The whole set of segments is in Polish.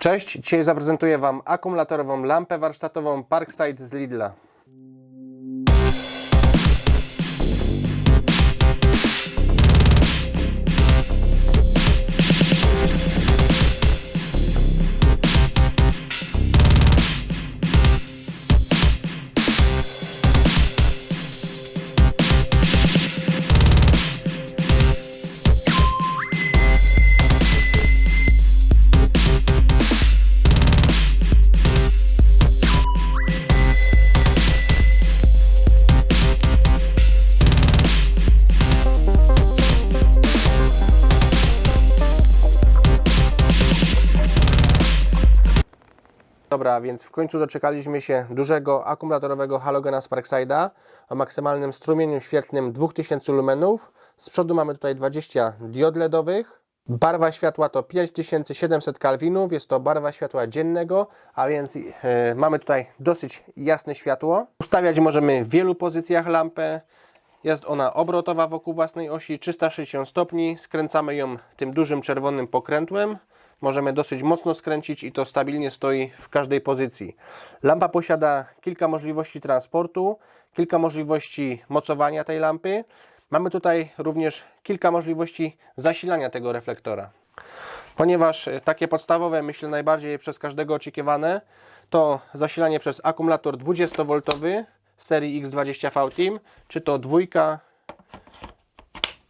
Cześć, dzisiaj zaprezentuję Wam akumulatorową lampę warsztatową Parkside z Lidla. Dobra, więc w końcu doczekaliśmy się dużego akumulatorowego halogena z Parkside'a o maksymalnym strumieniu świetlnym 2000 lumenów. Z przodu mamy tutaj 20 diod LEDowych. Barwa światła to 5700 kelwinów, jest to barwa światła dziennego, a więc e, mamy tutaj dosyć jasne światło. Ustawiać możemy w wielu pozycjach lampę. Jest ona obrotowa wokół własnej osi 360 stopni. Skręcamy ją tym dużym czerwonym pokrętłem. Możemy dosyć mocno skręcić i to stabilnie stoi w każdej pozycji. Lampa posiada kilka możliwości transportu, kilka możliwości mocowania tej lampy. Mamy tutaj również kilka możliwości zasilania tego reflektora. Ponieważ e, takie podstawowe, myślę najbardziej przez każdego oczekiwane, to zasilanie przez akumulator 20V serii X20V Team, czy to dwójka,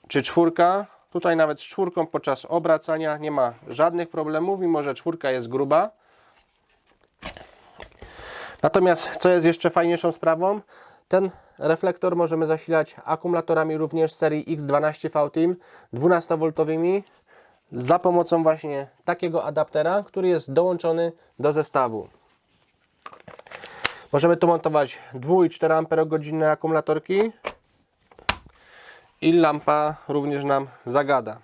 czy czwórka. Tutaj nawet z czwórką podczas obracania nie ma żadnych problemów, mimo że czwórka jest gruba. Natomiast co jest jeszcze fajniejszą sprawą, ten reflektor możemy zasilać akumulatorami również serii X12V Team 12V za pomocą właśnie takiego adaptera, który jest dołączony do zestawu. Możemy tu montować 2 i 4 Ah akumulatorki i lampa również nam zagada.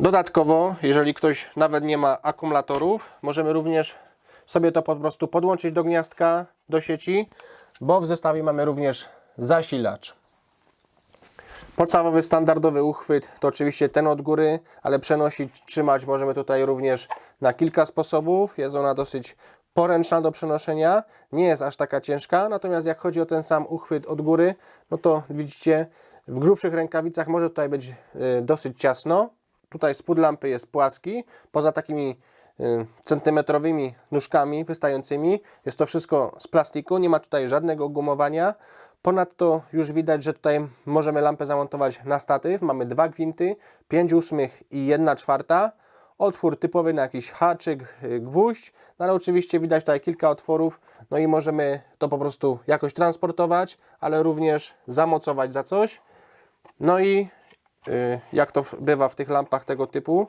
Dodatkowo, jeżeli ktoś nawet nie ma akumulatorów, możemy również sobie to po prostu podłączyć do gniazdka, do sieci, bo w zestawie mamy również zasilacz. Podstawowy, standardowy uchwyt to oczywiście ten od góry, ale przenosić, trzymać możemy tutaj również na kilka sposobów. Jest ona dosyć poręczna do przenoszenia, nie jest aż taka ciężka, natomiast jak chodzi o ten sam uchwyt od góry, no to widzicie, w grubszych rękawicach może tutaj być y, dosyć ciasno. Tutaj spód lampy jest płaski, poza takimi y, centymetrowymi nóżkami wystającymi. Jest to wszystko z plastiku, nie ma tutaj żadnego gumowania. Ponadto już widać, że tutaj możemy lampę zamontować na statyw. Mamy dwa gwinty, 5 ósmych i 1 czwarta. Otwór typowy na jakiś haczyk, y, gwóźdź, no ale oczywiście widać tutaj kilka otworów, no i możemy to po prostu jakoś transportować, ale również zamocować za coś. No i y, jak to bywa w tych lampach tego typu,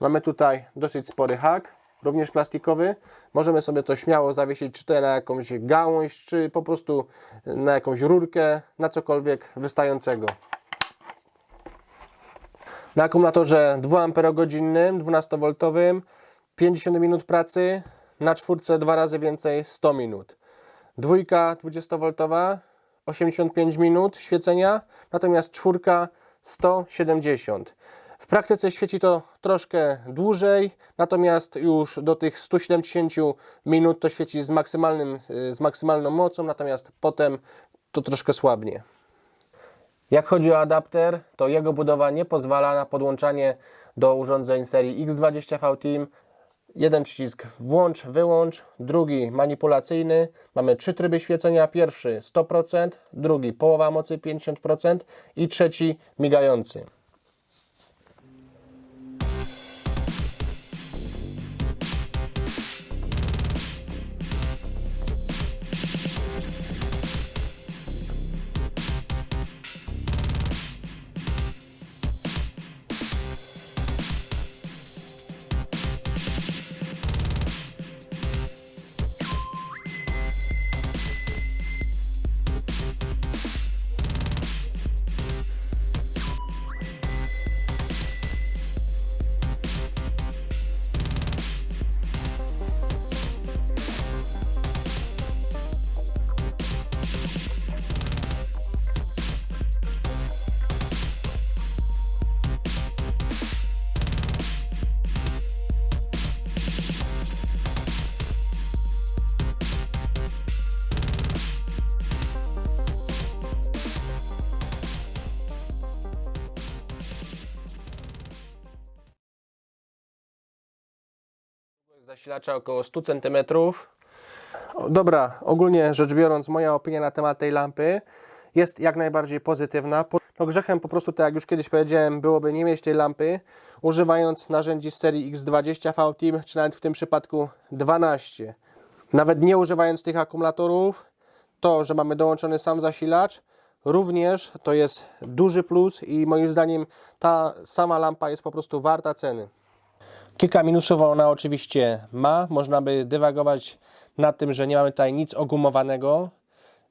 mamy tutaj dosyć spory hak, również plastikowy. Możemy sobie to śmiało zawiesić, czy to na jakąś gałąź, czy po prostu na jakąś rurkę, na cokolwiek wystającego. Na akumulatorze 2 Ah 12V 50 minut pracy, na czwórce dwa razy więcej 100 minut. Dwójka 20V 85 minut świecenia, natomiast czwórka 170. W praktyce świeci to troszkę dłużej, natomiast już do tych 170 minut to świeci z, maksymalnym, z maksymalną mocą, natomiast potem to troszkę słabnie. Jak chodzi o adapter, to jego budowa nie pozwala na podłączanie do urządzeń serii X20V Team. Jeden przycisk włącz, wyłącz, drugi manipulacyjny. Mamy trzy tryby świecenia. Pierwszy 100%, drugi połowa mocy 50% i trzeci migający. Zasilacza około 100 cm. Dobra, ogólnie rzecz biorąc, moja opinia na temat tej lampy jest jak najbardziej pozytywna. Po- No grzechem po prostu, tak jak już kiedyś powiedziałem, byłoby nie mieć tej lampy, używając narzędzi z serii X20 V-Team, czy nawet w tym przypadku 12. Nawet nie używając tych akumulatorów, to, że mamy dołączony sam zasilacz, również to jest duży plus i moim zdaniem ta sama lampa jest po prostu warta ceny. Kilka minusów ona oczywiście ma. Można by dywagować nad tym, że nie mamy tutaj nic ogumowanego,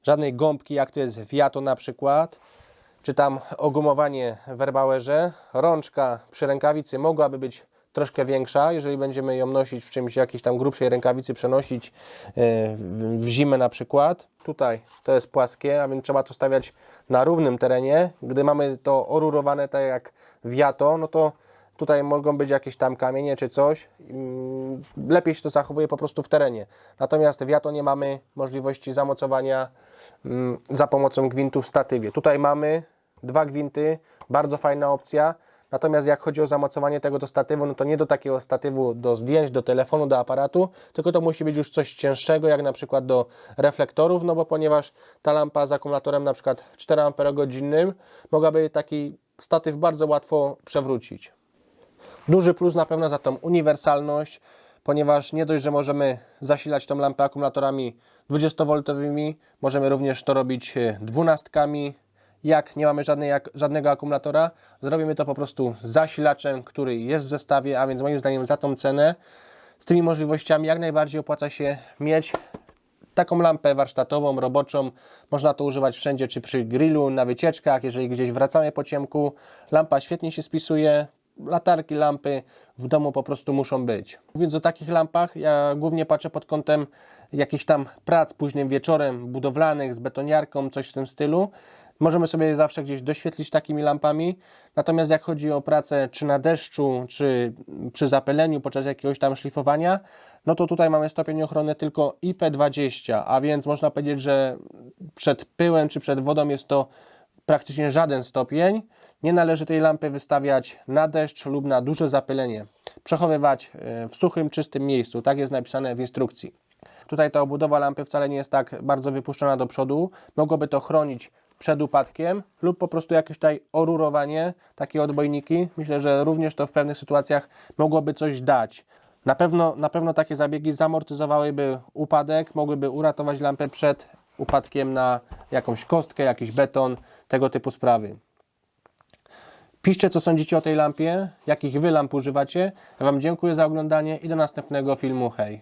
żadnej gąbki, jak to jest w Jato na przykład, czy tam ogumowanie w. Rączka przy rękawicy mogłaby być troszkę większa, jeżeli będziemy ją nosić w czymś, jakiejś tam grubszej rękawicy, przenosić e, w zimę na przykład. Tutaj to jest płaskie, a więc trzeba to stawiać na równym terenie. Gdy mamy to orurowane tak jak w Jato, no to Tutaj mogą być jakieś tam kamienie czy coś. Mm, Lepiej się to zachowuje po prostu w terenie. Natomiast w nie mamy możliwości zamocowania mm, za pomocą gwintu w statywie. Tutaj mamy dwa gwinty, bardzo fajna opcja. Natomiast jak chodzi o zamocowanie tego do statywu, no to nie do takiego statywu do zdjęć, do telefonu, do aparatu, tylko to musi być już coś cięższego, jak na przykład do reflektorów, no bo ponieważ ta lampa z akumulatorem na przykład 4 Ah mogłaby taki statyw bardzo łatwo przewrócić. Duży plus na pewno za tą uniwersalność, ponieważ nie dość, że możemy zasilać tą lampę akumulatorami 20V, możemy również to robić e, dwunastkami. Jak nie mamy żadnej, jak, żadnego akumulatora, zrobimy to po prostu zasilaczem, który jest w zestawie, a więc moim zdaniem za tą cenę, z tymi możliwościami jak najbardziej opłaca się mieć taką lampę warsztatową, roboczą. Można to używać wszędzie, czy przy grillu, na wycieczkach, jeżeli gdzieś wracamy po ciemku. Lampa świetnie się spisuje. Latarki, lampy w domu po prostu muszą być. Mówiąc o takich lampach, ja głównie patrzę pod kątem jakichś tam prac późnym wieczorem, budowlanych, z betoniarką, coś w tym stylu. Możemy sobie zawsze gdzieś doświetlić takimi lampami. Natomiast jak chodzi o pracę czy na deszczu, czy przy zapyleniu podczas jakiegoś tam szlifowania, no to tutaj mamy stopień ochrony tylko IP20, a więc można powiedzieć, że przed pyłem czy przed wodą jest to praktycznie żaden stopień. Nie należy tej lampy wystawiać na deszcz lub na duże zapylenie. Przechowywać e, w suchym, czystym miejscu. Tak jest napisane w instrukcji. Tutaj ta obudowa lampy wcale nie jest tak bardzo wypuszczona do przodu. Mogłoby to chronić przed upadkiem lub po prostu jakieś tutaj orurowanie, takie odbojniki. Myślę, że również to w pewnych sytuacjach mogłoby coś dać. Na pewno, na pewno takie zabiegi zamortyzowałyby upadek, mogłyby uratować lampę przed upadkiem na jakąś kostkę, jakiś beton, tego typu sprawy. Piszcie, co sądzicie o tej lampie, jakich Wy lamp używacie. Ja Wam dziękuję za oglądanie i do następnego filmu. Hej!